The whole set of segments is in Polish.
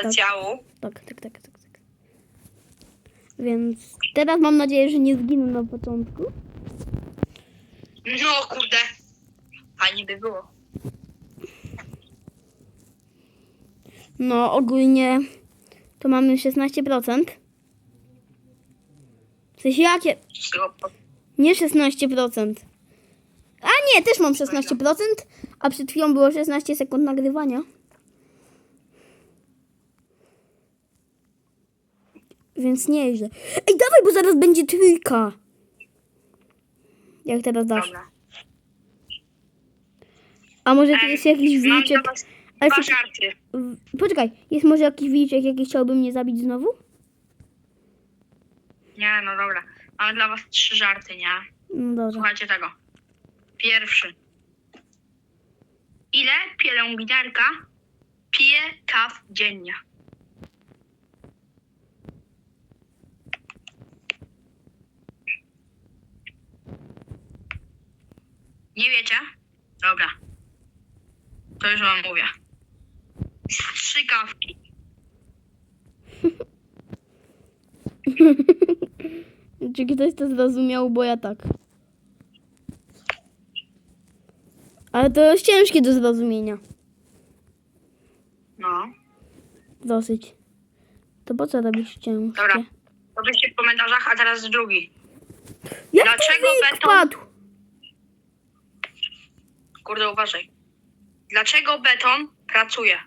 specjału. Tak, tak, tak, tak, tak. Więc teraz mam nadzieję, że nie zginę na początku. No kurde. Fajnie by było. No, ogólnie to mamy 16%. W sensie jakie? Nie 16%. A nie, też mam 16%, a przed chwilą było 16 sekund nagrywania. Więc nieźle. Ej, dawaj, bo zaraz będzie trójka. Jak teraz dasz? Dobra. A może tu jest jakiś Mam wilczek? was Ale dwa słuchaj- żarty. Poczekaj, jest może jakiś wilczek, jaki chciałby mnie zabić znowu? Nie, no dobra. Mam dla was trzy żarty, nie? No dobra. Słuchajcie tego. Pierwszy. Ile pielęgniarka pije kaw dziennie? Nie wiecie? Dobra. To już wam mówię. Trzy kawki. Czy ktoś to zrozumiał, bo ja tak. Ale to jest ciężkie do zrozumienia. No. Dosyć. To po co robisz ciężkie? Dobra. To byście w komentarzach, a teraz drugi. Jak Dlaczego beton- padł? Kurde, uważaj. Dlaczego beton pracuje?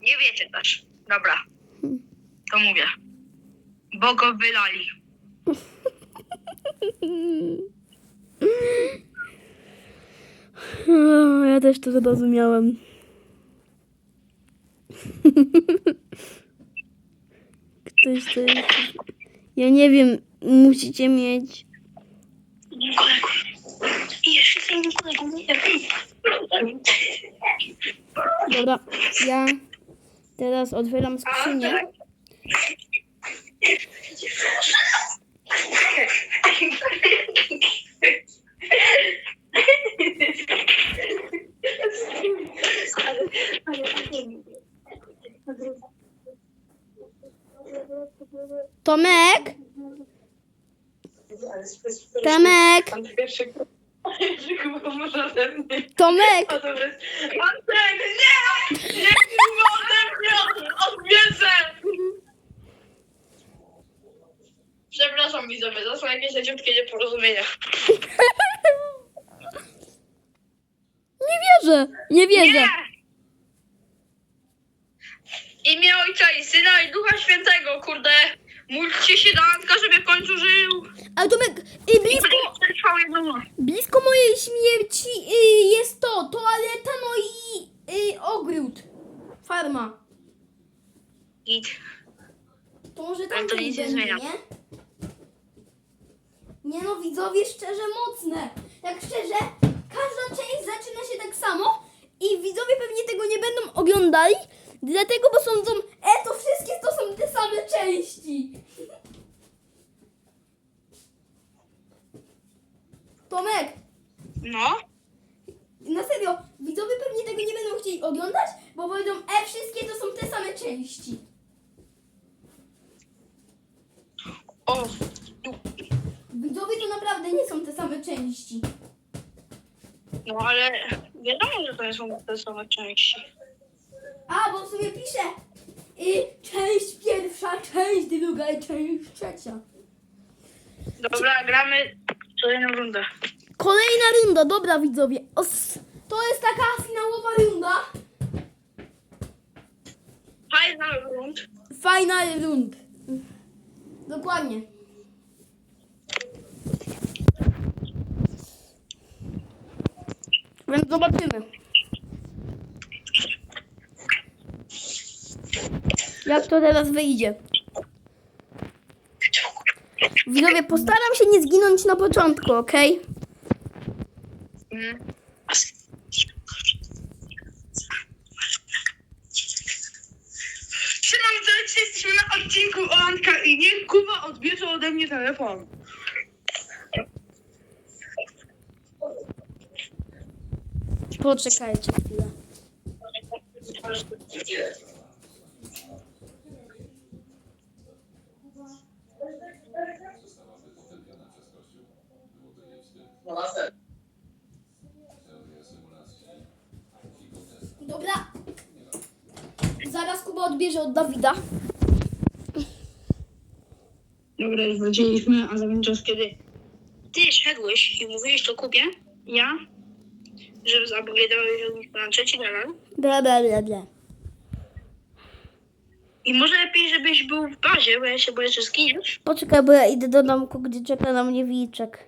Nie wiecie też. Dobra. To mówię. Bo go wylali. Ja też to zrozumiałem. Ktoś to jest... Ja nie wiem, musicie mieć... Jeszcze. Dobra, ja teraz otwieram skrzynię. Tomek? Tomek? Tomek? A to jest... Antek, nie! Nie mnie! Odbierze! Przepraszam widzowie, to są jakieś leciutkie nieporozumienia. Nie wierzę, nie wierzę. Nie! Imię Ojca i Syna i Ducha Świętego, kurde. Módlcie się do Antka, żeby w końcu żył. Ale Tomek, i blisko, przetrwał jedną blisko mojej śmierci y, jest to, toaleta, no i y, ogród. Farma. Git. To może Ale tam to coś nic nie będzie, zmienia. nie? Nie no, widzowie, szczerze mocne. Tak szczerze, każda część zaczyna się tak samo i widzowie pewnie tego nie będą oglądali, dlatego, bo sądzą, e, to wszystkie to są te same części. Tomek, No. na serio, widzowie pewnie tego nie będą chcieli oglądać, bo powiedzą, e, wszystkie to są te same części. O. Widzowie to naprawdę nie są te same części. No ale wiadomo, że to nie są te same części. A, bo sobie pisze y, część pierwsza, część druga i część trzecia. Dobra, gramy kolejną rundę. Kolejna runda, dobra widzowie. Os, to jest taka finałowa runda. Final rund. Final rund. Dokładnie. Więc zobaczymy. Jak to teraz wyjdzie. Widzowie, postaram się nie zginąć na początku, okej? Mm. Jesteśmy na odcinku o Antka i niech Kuba odbierze ode mnie telefon. Poczekajcie chwilę. Zaraz Kuba odbierze od Dawida. Dobra, już wróciliśmy, a za ten czas, kiedy ty szedłeś i mówiłeś to Kubie, ja, że zapowiadałeś na trzeci level. Bla, bla, bla, bla. I może lepiej, żebyś był w bazie, bo ja się boję, że zginiesz. Poczekaj, bo ja idę do domku, gdzie czeka na mnie wilczek.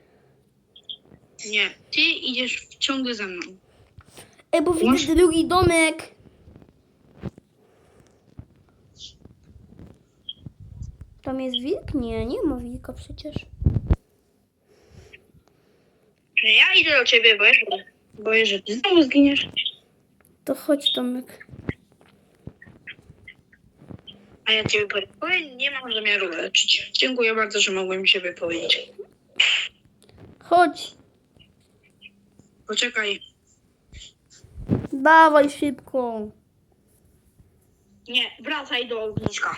Nie, ty idziesz ciągle za mną. Ej, bo widzę drugi domek. Tam jest wilk? Nie, nie ma wilka przecież. Ja idę do ciebie, bo się boję, że ty znowu zginiesz. To chodź, Tomek. A ja ciebie powiem, powiem, nie mam zamiaru leczyć. Dziękuję bardzo, że mogłem się wypowiedzieć. Chodź. Poczekaj. Dawaj szybko. Nie, wracaj do ogniska.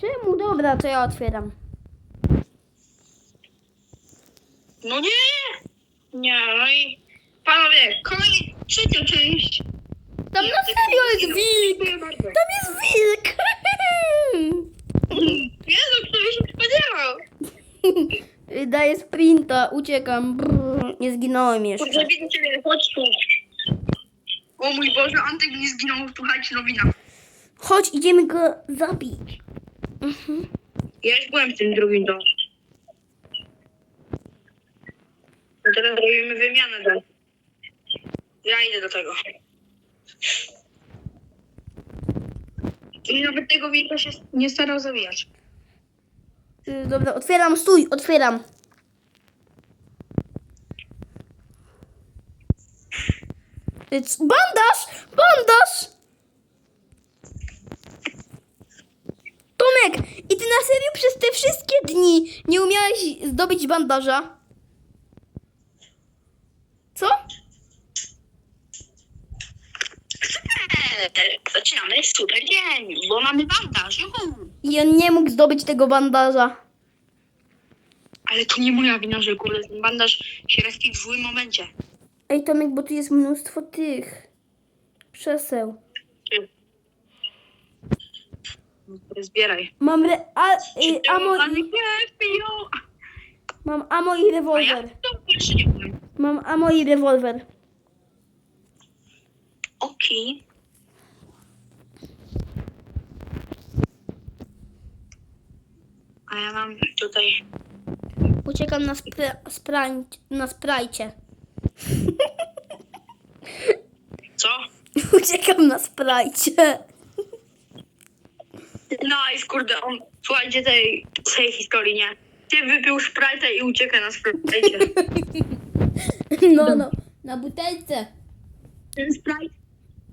Czemu? Dobra, to ja otwieram. No nie! Nie, no i panowie, kolej, trzecia część. Tam na serio jest wilk. Dziękuję bardzo. Tam jest wilk. Jezu, kto by się spodziewał? Daję sprinta, uciekam. Brrr, nie zginąłem jeszcze. Kurde, widzę ciebie, chodź tu. O mój Boże, Antek nie zginął, słuchajcie, nowina. Chodź, idziemy go zabić. Mhm. Ja już byłem w tym drugim domu. No teraz robimy wymianę. Do... Ja idę do tego. I nawet tego wilka się nie starał zabijać. Y, Dobra, otwieram, stój, otwieram. Y, c-! Bandaż! Tomek, i ty na serio przez te wszystkie dni nie umiałeś zdobyć bandaża? Co? Zaczynamy super dzień, bo mamy bandaż. Juhu. I on nie mógł zdobyć tego bandaża. Ale to nie moja wina, że kurde ten bandaż się respił w złym momencie. Ej, Tomek, bo tu jest mnóstwo tych przeseł. No, Zbieraj. Mam re- a, y, amo, i, piją. mam amo i A ja rewolwer. to jeszcze nie byłem. Mam amo i rewolwer. Okej. A ja mam tutaj. Uciekam na, spra- sprań- na sprajcie. Co? Uciekam na sprajcie. Nice, kurde, on. Słuchajcie tej, tej historii, nie? Ty wypił Sprite'a i ucieka na Sprite'cie. No, no. Na butelce. Ten Sprite,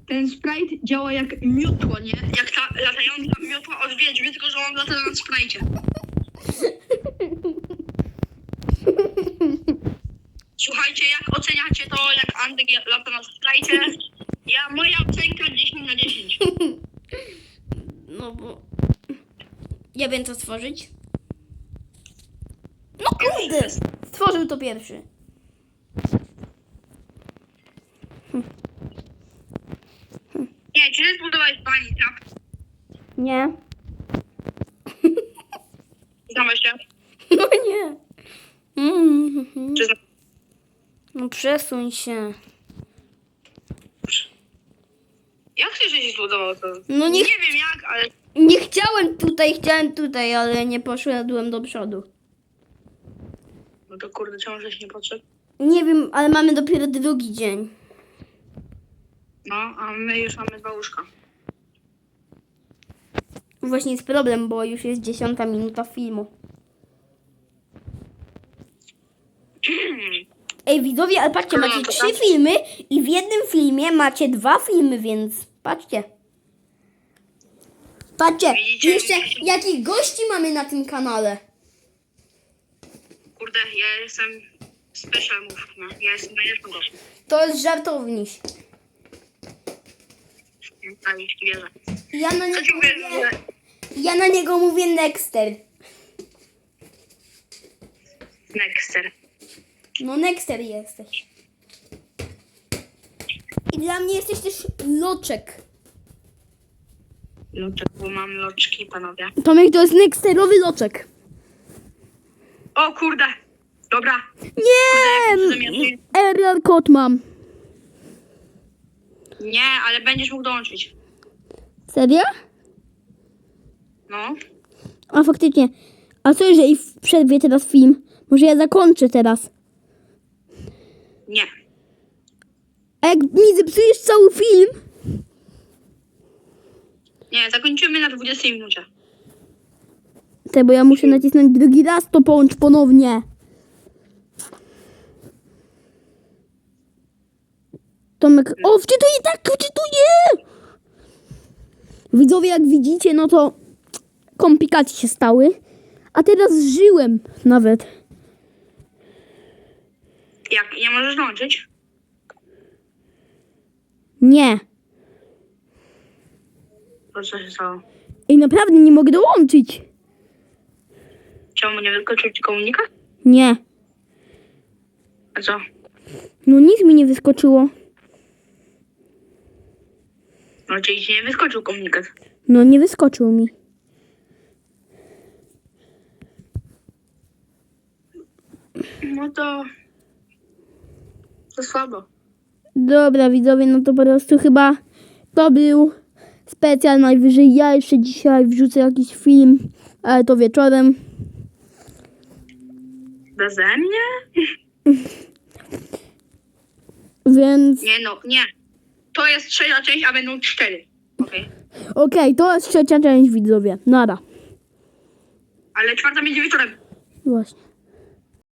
ten Sprite działa jak miotło, nie? Jak ta latająca miotła od wiedźmy, tylko że on lata na Sprite'cie. Słuchajcie, jak oceniacie to, jak Antek lata na Sprite'cie? Ja, moja ocenka 10 na 10. No bo... Ja wiem co stworzyć. No kurde! Stworzył to pierwszy. Nie, czy ty zbudowałeś bani trap? Nie. Znamy się? No nie. Mhm. Czy? No przesuń się. Jak chcesz, żeś zbudował to? No nie- Nie wiem jak, ale... Nie chciałem tutaj, chciałem tutaj, ale nie poszedłem do przodu. No to kurde, czemu żeś nie podszedł? Nie wiem, ale mamy dopiero drugi dzień. No, a my już mamy dwa łóżka. Właśnie jest problem, bo już jest dziesiąta minuta filmu. Ej, widzowie, ale patrzcie, No, macie to trzy tak. filmy i w jednym filmie macie dwa filmy, więc patrzcie. Patrzcie, Widzicie? jeszcze jakich gości mamy na tym kanale. Kurde, ja jestem special move, no. Ja jestem najlepszym gościem. To jest żartowniś. A jeśli wierzę. Ja na Co niego mówię, mówię, że... ja na niego mówię Nexter. Nexter. No Nexter jesteś. I dla mnie jesteś też Loczek. Loczek, bo mam loczki, panowie. Tomek to jest Nexterowy Loczek. O kurde! Dobra. Nie! Error kod mam. Nie, ale będziesz mógł dołączyć. Serio? No. A faktycznie. A co jeżeli przerwie teraz film? Może ja zakończę teraz. Nie. A jak mi zepsujesz cały film? Nie, zakończymy na 20 minucie. Te, bo ja muszę nacisnąć drugi raz, to połącz ponownie. Tomek, o, wczytuje, tak, wczytuje! Widzowie, jak widzicie, no to komplikacje się stały. A teraz żyłem nawet. Jak? Nie możesz dołączyć? Nie. To co się stało? I naprawdę nie mogę dołączyć. Czemu nie wyskoczył ci komunikat? Nie. A co? No nic mi nie wyskoczyło. No czyli ci nie wyskoczył komunikat. No nie wyskoczył mi. No to... To słabo. Dobra, widzowie, no to po prostu chyba to był specjal. Najwyżej ja jeszcze dzisiaj wrzucę jakiś film, ale to wieczorem. Beze mnie? Więc Nie no, nie. To jest trzecia część, a będą cztery. Okej. okej, to jest trzecia część, widzowie. Nara. Ale czwarta będzie wieczorem. Właśnie.